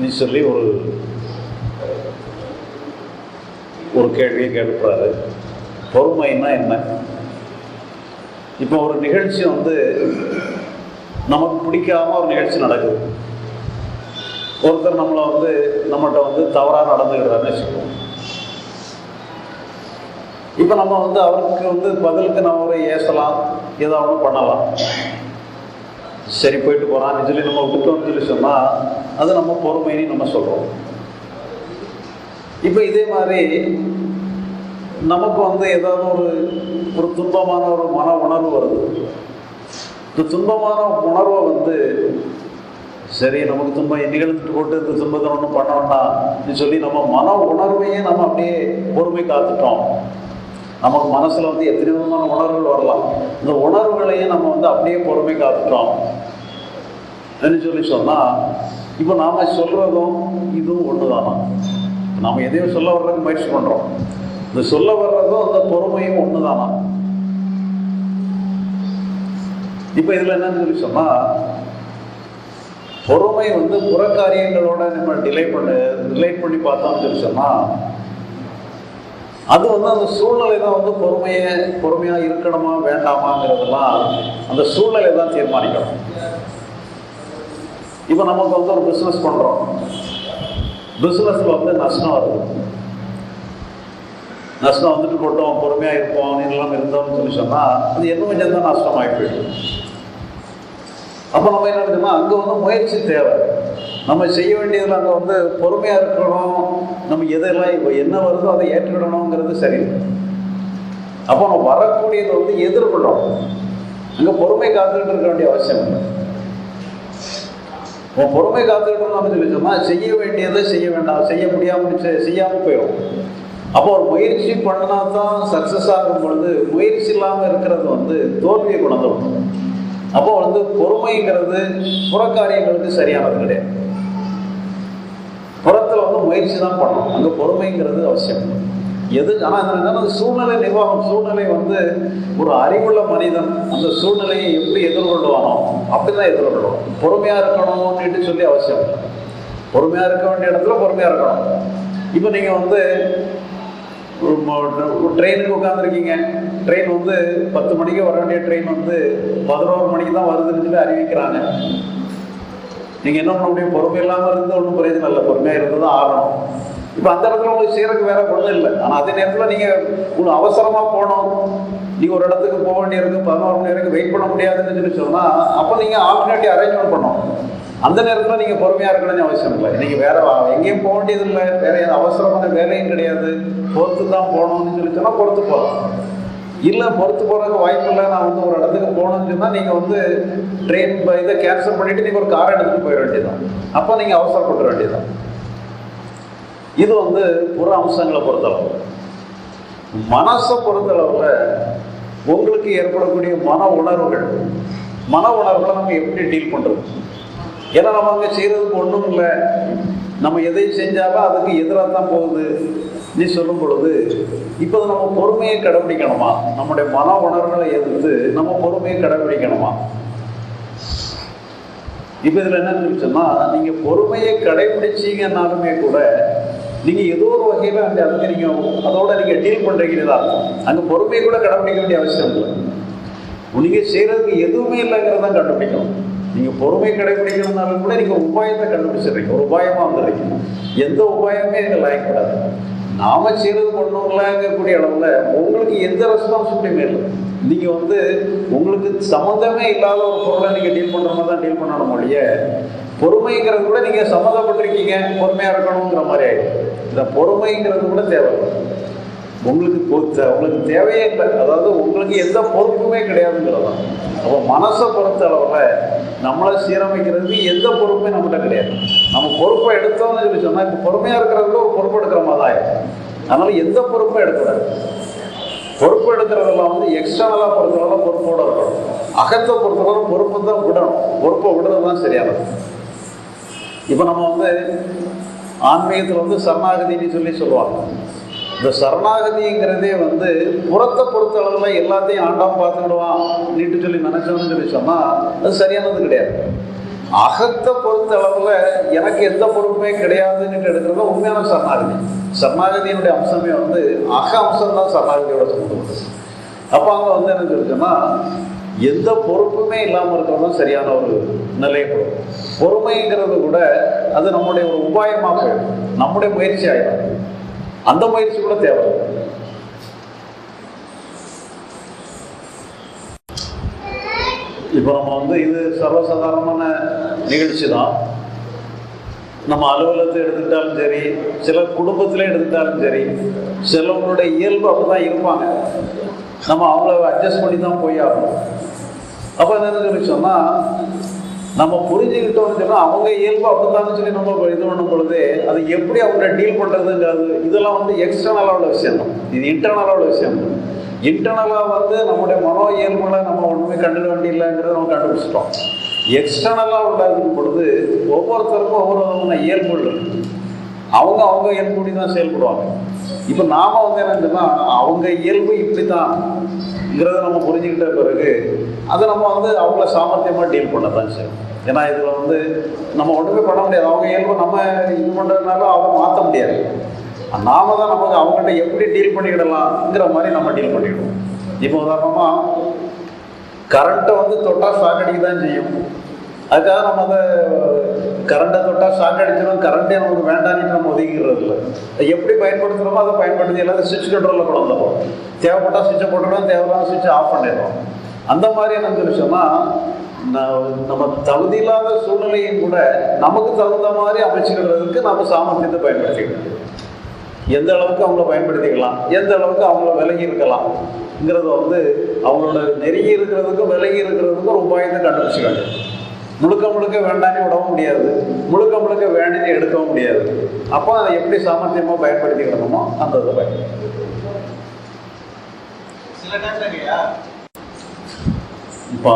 நீ சொல்லி ஒரு ஒரு கேள்வியை கேட்குறாரு பொறுமைன்னா என்ன? இப்போ ஒரு நிகழ்ச்சி வந்து நமக்கு பிடிக்காம ஒரு நிகழ்ச்சி நடக்குது. ஒருத்தர் நம்மளை வந்து நம்மகிட்ட வந்து தவறாக நடந்துக்கிறாருன்னு வச்சுக்கோம் இப்போ நம்ம வந்து அவருக்கு வந்து பதிலுக்கு நம்ம ஒரு ஏசலாம் ஏதாவது பண்ணலாம். சரி போயிட்டு போகிறான்னு சொல்லி நம்ம விட்டுட்டோம்னு சொல்லி சொன்னால் அது நம்ம பொறுமைன்னு நம்ம சொல்கிறோம் இப்போ இதே மாதிரி நமக்கு வந்து ஏதாவது ஒரு ஒரு துன்பமான ஒரு மன உணர்வு வருது. இந்த துன்பமான உணர்வை வந்து சரி நமக்கு துன்பம் நிகழ்ந்துட்டு போட்டு இந்த துன்பத்தை ஒன்றும் பண்ண வேண்டாம் சொல்லி நம்ம மன உணர்வையே நம்ம அப்படியே பொறுமை காத்துட்டோம். நமக்கு மனசில் வந்து எத்தனை விதமான உணர்வுகள் வரலாம். இந்த உணர்வுகளையும் நம்ம வந்து அப்படியே பொறுமை காத்துட்டோம். சொல்லி சொன்னால் இப்போ நாம் சொல்கிறதும் இதுவும் ஒன்று தானா நாம் எதையும் சொல்ல வர்றதுக்கு முயற்சி பண்ணுறோம் இந்த சொல்ல வர்றதும் அந்த பொறுமையும் ஒன்று தானா இப்போ இதில் என்னன்னு சொல்லி சொன்னால் பொறுமை வந்து புறக்காரியங்களோட நம்ம டிலே பண்ண டிலே பண்ணி பார்த்தோம்னு சொல்லி சொன்னால் அது வந்து அந்த சூழ்நிலை தான் வந்து பொறுமையை பொறுமையாக இருக்கணுமா வேண்டாமாங்கிறதெல்லாம் அந்த சூழ்நிலை தான் தீர்மானிக்கணும். இப்போ நமக்கு வந்து ஒரு பிஸ்னஸ் பண்ணுறோம் பிஸ்னஸில் வந்து நஷ்டம் வருது. நஷ்டம் வந்துட்டு போட்டோம் பொறுமையாக இருப்போம் இதெல்லாம் இருந்தோம்னு சொல்லி சொன்னால் அது என்ன கொஞ்சம் தான் நஷ்டமாகி போயிடும். அப்போ நம்ம என்ன இருக்குன்னா அங்கே வந்து முயற்சி தேவை. நம்ம செய்ய வேண்டியதில் அங்கே வந்து பொறுமையாக இருக்கணும் நம்ம எதெல்லாம் இப்போ என்ன வருதோ அதை ஏற்றுக்கிடணுங்கிறது சரி. அப்போ நம்ம வரக்கூடியதை வந்து எதிர்கொள்ளணும் அங்கே பொறுமை காத்துக்கிட்டு இருக்க வேண்டிய அவசியம் இல்லை. இப்போ பொறுமை காத்துக்கிட்டோம்னு நம்ம சொல்லி சொன்னால் செய்ய வேண்டியதை செய்ய வேண்டாம். செய்ய முடியாமல் செய்யாமல் போயிடும் அப்போ ஒரு முயற்சி பண்ணினா தான் சக்ஸஸ் ஆகும் பொழுது முயற்சி இல்லாமல் இருக்கிறது வந்து தோல்வியை குணந்துடும் அப்போ வந்து பொறுமைங்கிறது புறக்காரியங்களுக்கு சரியானது கிடையாது. முயற்சி தான் பண்ணணும். அங்கே பொறுமைங்கிறது அவசியம். எது ஆனால் அந்த சூழ்நிலை நிர்வாகம் சூழ்நிலை வந்து ஒரு அறிவுள்ள மனிதன் அந்த சூழ்நிலையை எப்படி எதிர்கொள்வானோ அப்படி தான் எதிர்கொள்ளும் பொறுமையாக இருக்கணும்னுட்டு சொல்லி அவசியம் பொறுமையாக இருக்க வேண்டிய இடத்துல பொறுமையாக இருக்கணும். இப்போ நீங்கள் வந்து ட்ரெயினுக்கு உட்காந்துருக்கீங்க ட்ரெயின் வந்து பத்து மணிக்கு வர வேண்டிய ட்ரெயின் வந்து பதினோரு மணிக்கு தான் வருதுன்னு சொல்லி அறிவிக்கிறாங்க. நீங்கள் என்ன பண்ண முடியும்? பொறுமை இல்லாமல் இருந்து ஒன்றும் பிரயோஜனம் இல்லை பொறுமையாக இருந்து தான் ஆகணும். இப்போ அந்த இடத்துல உங்களுக்கு செய்யறதுக்கு வேற ஒன்றும் இல்லை. ஆனால் அதே நேரத்தில் நீங்கள் உங்களுக்கு அவசரமாக போகணும். நீங்கள் ஒரு இடத்துக்கு போக வேண்டியிருக்கு பதினோரு மணி வரைக்கும் வெயிட் பண்ண முடியாதுன்னு சொல்லி சொன்னால் அப்போ நீங்கள் ஆல்டர்னேட்டிவ் அரேஞ்ச்மெண்ட் பண்ணணும். அந்த நேரத்தில் நீங்கள் பொறுமையாக இருக்கணும்னு அவசியம் இல்லை. நீங்கள் வேற எங்கேயும் போக வேண்டியது இல்லை வேற அவசரமான வேலையும் கிடையாது. பொறுத்து தான் போகணும்னு சொல்லி சொன்னால் பொறுத்து போகலாம். இல்லை பொறுத்து போகிறதுக்கு வாய்ப்பு இல்லை நான் வந்து ஒரு இடத்துக்கு போகணும்னு சொன்னால் நீங்கள் வந்து ட்ரெயின் இதை கேன்சல் பண்ணிவிட்டு நீங்கள் ஒரு கார் எடுத்துகிட்டு போயிட வேண்டியதான் அப்போ நீங்கள் அவசரப்பட வேண்டியதான் இது வந்து புற அம்சங்களை பொறுத்தளவு. மனசை பொறுத்தளவில் உங்களுக்கு ஏற்படக்கூடிய மன உணர்வுகள் மன உணர்வுகளை நம்ம எப்படி டீல் பண்ணுறது ஏன்னா நம்ம அங்கே செய்கிறதுக்கு ஒன்றும் இல்லை. நம்ம எதை செஞ்சாலும் அதுக்கு எதிராக தான் போகுது. நீ சொல்லும் பொழுது இப்போ நம்ம பொறுமையை கடைபிடிக்கணுமா நம்முடைய மன உணர்வுகளை எதிர்த்து நம்ம பொறுமையை கடைபிடிக்கணுமா இப்போ இதில் என்ன சொன்னால் நீங்கள் பொறுமையை கடைபிடிச்சிங்கன்னாலுமே கூட நீங்கள் ஏதோ ஒரு வகையில் அந்த அதுக்கு அதோட நீங்கள் டீல் பண்ணுறீங்கன்னு தான் அங்கே பொறுமையை கூட கடைபிடிக்க வேண்டிய அவசியம் இல்லை. நீங்கள் செய்கிறதுக்கு எதுவுமே இல்லைங்கிறத கண்டுபிடிக்கணும். நீங்கள் பொறுமை கடைபிடிக்கணும்னாலும் கூட நீங்கள் உபாயத்தை கண்டுபிடிச்சிடுறீங்க. ஒரு உபாயமாக வந்துடுறீங்க. எந்த உபாயமே எங்க லாயக்கூடாது நாம செய்கிறது இருக்கக்கூடிய அளவில் உங்களுக்கு எந்த ரெஸ்பான்சிபிலிட்டியுமே இல்லை. நீங்கள் வந்து உங்களுக்கு சம்மந்தமே இல்லாத ஒரு பொருளை நீங்கள் டீல் பண்ணுற மாதிரி தான் டீல் பண்ணணும் ஒழிய பொறுமைங்கிறது கூட நீங்கள் சம்மந்தப்பட்டிருக்கீங்க பொறுமையாக இருக்கணுங்கிற மாதிரி ஆயிடும் இந்த பொறுமைங்கிறது கூட தேவை. உங்களுக்கு பொறுத்த உங்களுக்கு தேவையே இல்லை. அதாவது உங்களுக்கு எந்த பொறுப்புமே கிடையாதுங்கிறது தான். அப்போ மனசை பொறுத்த அளவில் நம்மளை சீரமைக்கிறதுக்கு எந்த பொறுப்புமே நம்மகிட்ட கிடையாது. நம்ம பொறுப்பை எடுத்தோம்னு சொல்லி சொன்னால் இப்போ பொறுமையாக இருக்கிறதுல ஒரு பொறுப்பு எடுக்கிற மாதிரி தான் ஆயிடும். அதனால எந்த பொறுப்பும் எடுக்கக்கூடாது. பொறுப்பு எடுக்கிறதெல்லாம் வந்து எக்ஸ்டர்னலாக பொறுத்தவரை பொறுப்போடு இருக்கணும். அகத்தை பொறுத்தவரை பொறுப்பு தான் விடணும். பொறுப்பை விடுறது தான் சரியானது. இப்போ நம்ம வந்து ஆன்மீகத்தில் வந்து சரணாகதின்னு சொல்லி சொல்லுவாங்க. இந்த சரணாகதிங்கிறதே வந்து புறத்தை பொறுத்த அளவில் எல்லாத்தையும் ஆண்டாம் பார்த்துக்கிடுவான் நீட்டு சொல்லி நினைச்சோம்னு சொல்லி சொன்னால் அது சரியானது கிடையாது. அகத்தை பொறுத்த அளவில் எனக்கு எந்த பொறுப்புமே கிடையாதுன்னு எடுக்கிறதோ உண்மையான சரணாகதி. சரணாகதியினுடைய அம்சமே வந்து அக அம்சம் தான் சரணாகதியோட சம்மந்தப்பட்டது அப்போ அங்கே வந்து என்ன சொல்லுச்சோன்னா எந்த பொறுப்புமே இல்லாமல் இருக்கிறது தான் சரியான ஒரு நிலையப்படும் பொறுமைங்கிறது கூட அது நம்முடைய ஒரு உபாயமாக போயிடும். நம்முடைய முயற்சி ஆகிடும் அந்த முயற்சி கூட தேவை. இப்போ நம்ம வந்து இது சர்வசாதாரணமான நிகழ்ச்சி தான் நம்ம அலுவலகத்தை எடுத்துக்கிட்டாலும் சரி சில குடும்பத்தில் எடுத்துக்கிட்டாலும் சரி சிலவங்களுடைய இயல்பு அப்படிதான் இருப்பாங்க. நம்ம அவங்கள அட்ஜஸ்ட் பண்ணி தான் போய் ஆகணும். அப்போ என்ன சொல்லி சொன்னால் நம்ம புரிஞ்சுக்கிட்டோம்னு சொன்னால் அவங்க இயல்பு அப்படித்தான்னு சொல்லி நம்ம இது பண்ணும் பொழுது அது எப்படி அவங்க டீல் பண்ணுறதுங்கிறது இதெல்லாம் வந்து எக்ஸ்டர்னலாக உள்ள விஷயம். தான் இது இன்டர்னலாக உள்ள விஷயம். தான் இன்டர்னலாக வந்து நம்முடைய மனோ இயல்புல நம்ம ஒன்றுமே கண்டுட வேண்டியில்லைங்கிறத நம்ம கண்டுபிடிச்சிட்டோம். எக்ஸ்டர்னலாக உள்ளதுக்கும் பொழுது ஒவ்வொருத்தருக்கும் ஒவ்வொரு விதமான இயல்புகள் அவங்க அவங்க இயல்புடி தான் செயல்படுவாங்க. இப்போ நாம் வந்து என்னன்னா அவங்க இயல்பு இப்படி தான்ங்கிறத நம்ம புரிஞ்சுக்கிட்ட பிறகு அதை நம்ம வந்து அவங்கள சாமர்த்தியமாக டீல் பண்ண தான் செய்யும் ஏன்னா இதில் வந்து நம்ம ஒன்றுமே பண்ண முடியாது. அவங்க இயல்பு நம்ம இது பண்ணுறதுனால அவங்க மாற்ற முடியாது. நாம தான் நமக்கு அவங்ககிட்ட எப்படி டீல் பண்ணிக்கிடலாம்ங்கிற மாதிரி நம்ம டீல் பண்ணிக்கிடுவோம். இப்போ உதாரணமாக கரண்ட்டை வந்து தொட்டால் ஷாக் அடிக்க தான் செய்யும். அதுக்காக நம்ம அதை கரண்டை தொட்டால் ஷாக் அடிச்சிடும் கரண்டே நமக்கு வேண்டான்னு நம்ம ஒதுக்கிறது இல்லை. எப்படி பயன்படுத்துகிறோமோ அதை பயன்படுத்தி எல்லாத்தையும் சுவிட்ச் கண்ட்ரோலில் கொண்டு வந்துடும் தேவைப்பட்டால் சுவிட்சை போட்டுடும் தேவையில்லாத சுவிட்சை ஆஃப் பண்ணிடுறோம். அந்த மாதிரி என்ன சொல்லிச்சோம்னா நம்ம நம்ம தகுதியில்லாத சூழ்நிலையும் கூட நமக்கு தகுந்த மாதிரி அமைச்சுக்கிறதுக்கு நம்ம சாமர்த்தியத்தை பயன்படுத்திக்கணும் எந்த அளவுக்கு அவங்கள பயன்படுத்திக்கலாம் எந்த அளவுக்கு அவங்கள விலகி இருக்கலாம்ங்கிறத வந்து அவங்களோட நெருங்கி இருக்கிறதுக்கும் விலகி இருக்கிறதுக்கும் ஒரு உபாயத்தை கண்டுபிடிச்சிக்கணும். முழுக்க முழுக்க வேண்டாம்னு விடவும் முடியாது. முழுக்க முழுக்க வேண்டின்னு எடுக்கவும் முடியாது. அப்போ அதை எப்படி சாமர்த்தியமாக பயன்படுத்திக்கணுமோ அந்த இதை பயன்படுத்தி இப்போ